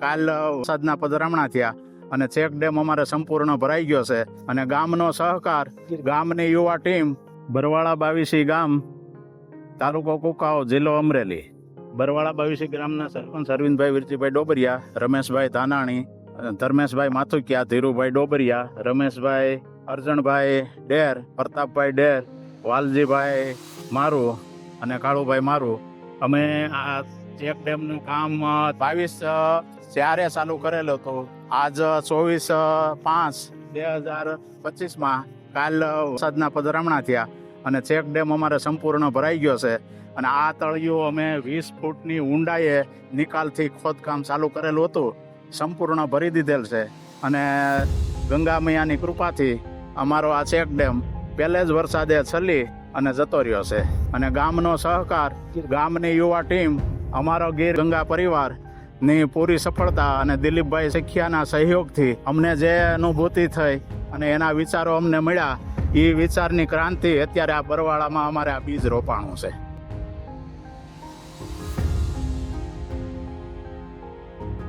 કાલ વરસાદના પધરામણા થયા અને ચેક ડેમ અમારે સંપૂર્ણ ભરાઈ ગયો છે અને ગામનો સહકાર, ગામની યુવા ટીમ, બરવાળા બાવીસી ગામ, તાલુકો કુકાઓ જિલ્લો અમરેલી. બરવાળા બાવીસી ગ્રામના સરપંચ અરવિંદભાઈ વિરજીભાઈ ડોબરિયા, રમેશભાઈ ધાનાણી ધર્મેશભાઈ માથુકિયા, ધીરુભાઈ ડોબરિયા, રમેશભાઈ અર્જણભાઈ ડેર, પ્રતાપભાઈ ડેર, વાલજીભાઈ મારું અને કાળુભાઈ મારું. અમે આ ચેક ડેમનું કામ બાવીસ ચારે ચાલુ કરેલું હતું, આજ ચોવીસ પાંચ, બે હજાર પચીસમાં કાલ વરસાદના પધરામણા થયા અને ચેક ડેમ અમારે સંપૂર્ણ ભરાઈ ગયો છે. અને આ તળિયું અમે વીસ ફૂટની ઊંડાઈએ નિકાલથી ખોદકામ ચાલુ કરેલું હતું. સંપૂર્ણ ભરી દીધેલ છે. અને ગંગા મૈયાની કૃપાથી અમારો આ ચેક ડેમ પહેલે જ વરસાદે છલી અને જતો રહ્યો છે. અને ગામનો સહકાર, ગામની યુવા ટીમ અમારો ગીર ગંગા પરિવારની પૂરી સફળતા અને દિલીપભાઈ સખિયાના સહયોગથી અમને જે અનુભૂતિ થઈ અને એના વિચારો અમને મળ્યા એ વિચારની ક્રાંતિ અત્યારે આ બરવાળામાં અમારે આ બીજ રોપાણું છે.